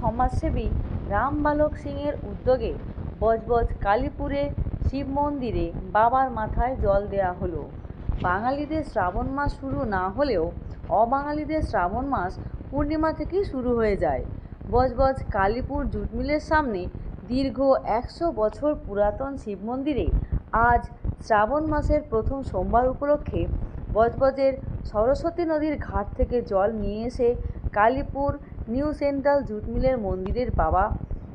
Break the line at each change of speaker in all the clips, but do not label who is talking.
সমাজসেবী রাম বালক সিংয়ের উদ্যোগে বজবজ কালীপুরে শিব মন্দিরে বাবার মাথায় জল দেওয়া হলো। বাঙালিদের শ্রাবণ মাস শুরু না হলেও অবাঙালিদের শ্রাবণ মাস পূর্ণিমা থেকেই শুরু হয়ে যায়। বজবজ কালীপুর জুট মিলের সামনে দীর্ঘ একশো বছর পুরাতন শিব মন্দিরে আজ শ্রাবণ মাসের প্রথম সোমবার উপলক্ষে বজবজের সরস্বতী নদীর ঘাট থেকে জল নিয়ে এসে কালীপুর নিউ সেন্ট্রাল জুট মিলের মন্দিরের বাবা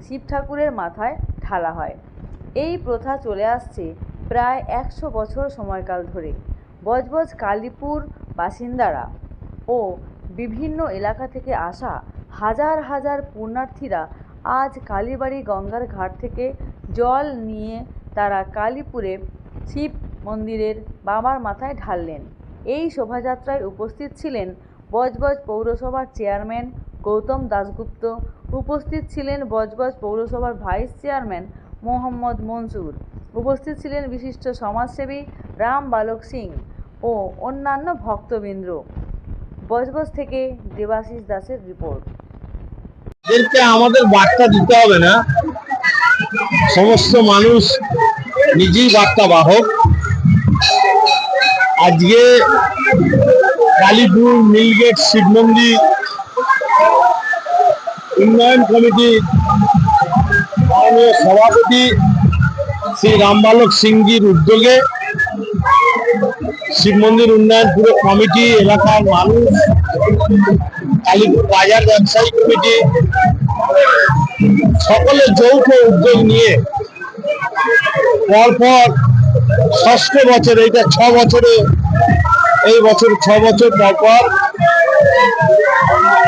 শিব ঠাকুরের মাথায় ঢালা হয়। এই প্রথা চলে আসছে প্রায় একশো বছর সময়কাল ধরে। বজবজ কালীপুর বাসিন্দারা ও বিভিন্ন এলাকা থেকে আসা হাজার হাজার পুণ্যার্থীরা আজ কালীবাড়ি গঙ্গার ঘাট থেকে জল নিয়ে তারা কালীপুরে শিব মন্দিরের বাবার মাথায় ঢাললেন। এই শোভাযাত্রায় উপস্থিত ছিলেন বজবজ পৌরসভার চেয়ারম্যান গৌতম দাশগুপ্ত উপস্থিত ছিলেন বজবজ পৌরসভার ভাইস চেয়ারম্যান মোহাম্মদ মনসুর। উপস্থিত ছিলেন বিশিষ্ট সমাজসেবী রাম বালক সিং ও অন্যান্য ভক্তবৃন্দ। বজবজ থেকে দেবাশিস দাসের রিপোর্ট।
আমাদের বার্তা দিতে হবে না। সমস্ত মানুষ নিজেই বার্তা বাহক। আজকে কালীপুর মিলগেট শিব মন্দির উন্নয়ন কমিটি মাননীয় সভাপতি শ্রী রামবালক সিংজির উদ্যোগে শিব মন্দির উন্নয়ন পুরো কমিটি, এলাকার মানুষ, কালীপুর বাজার ব্যবসায়ী কমিটি, সকলে যৌথ উদ্যোগ নিয়ে পরপর ষষ্ঠ বছর, এইটা ছ বছরে, এই বছর ছ বছর পরপর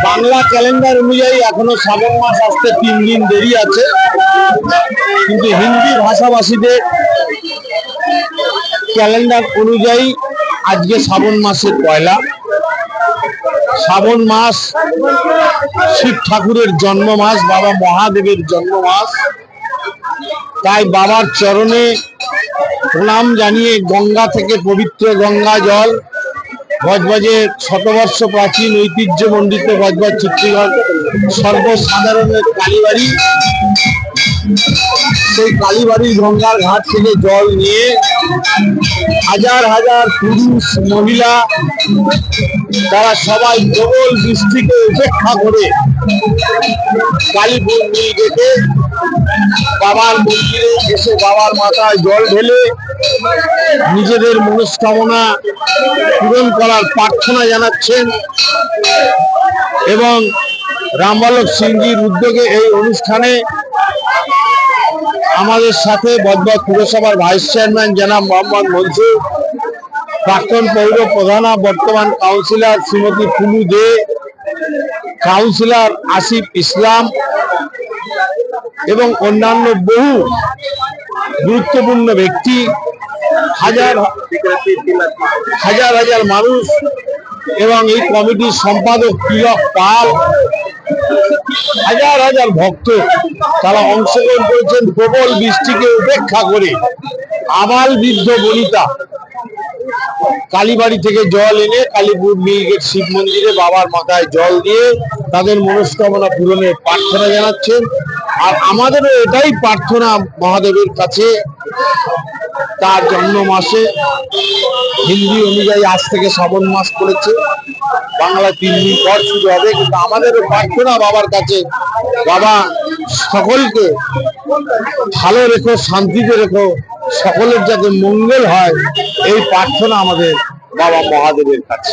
বাংলা ক্যালেন্ডার অনুযায়ী এখনও শ্রাবণ মাস আসতে তিন দিন দেরি আছে। কিন্তু হিন্দি ভাষাভাষীদের ক্যালেন্ডার অনুযায়ী আজকে শ্রাবণ মাসের পয়লা। শ্রাবণ মাস শিব ঠাকুরের জন্ম মাস বাবা মহাদেবের জন্ম মাস তাই বাবার চরণে প্রণাম জানিয়ে গঙ্গা থেকে পবিত্র গঙ্গা জল বজবজের শতবর্ষ প্রাচীন ঐতিহ্য মণ্ডিত বজবজ চিত্রগড় সর্বসাধারণের কালীবাড়ি। সেই কালীবাড়ির গঙ্গার ঘাট থেকে জল নিয়ে হাজার হাজার পুরুষ, মহিলা, তারা সবাই প্রবল বৃষ্টিকে উপেক্ষা করে কালীপুর নীল গেটে বাবার মন্দিরে এসে বাবার মাথায় জল ঢেলে নিজেদের মনস্কামনা পূরণ করার প্রার্থনা জানাচ্ছেন এবং রামবালক সিংজির উদ্যোগে এই অনুষ্ঠানে আমাদের সাথে বজবজ পুরসভার ভাইস চেয়ারম্যান জনাব মোহাম্মদ মনসুর, প্রাক্তন পৌর প্রধানা বর্তমান কাউন্সিলর শ্রীমতী ফুলু দে, কাউন্সিলর আসিফ ইসলাম এবং অন্যান্য বহু গুরুত্বপূর্ণ ব্যক্তি হাজার হাজার হাজার মানুষ এবং এই কমিটির সম্পাদক তিলক পাল হাজার হাজার ভক্ত তারা অংশগ্রহণ করেছেন প্রবল বৃষ্টিকে উপেক্ষা করে। আবাল বৃদ্ধ বনিতা। কালীবাড়ি থেকে জল এনে কালীপুর নীলগেট শিব মন্দিরে বাবার মাথায় জল দিয়ে তাদের মনস্কামনা পূরণের প্রার্থনা জানাচ্ছেন। আর আমাদেরও এটাই প্রার্থনা মহাদেবের কাছে। তার জন্ম মাসে হিন্দি অনুযায়ী আজ থেকে শ্রাবণ মাস পড়েছে। বাংলা তিন দিন পর শুরু হবে। কিন্তু আমাদের প্রার্থনা বাবার কাছে, বাবা সকলকে ভালো রেখো, শান্তিতে রেখো, সকলের যাতে মঙ্গল হয়, এই প্রার্থনা আমাদের বাবা মহাদেবের কাছে।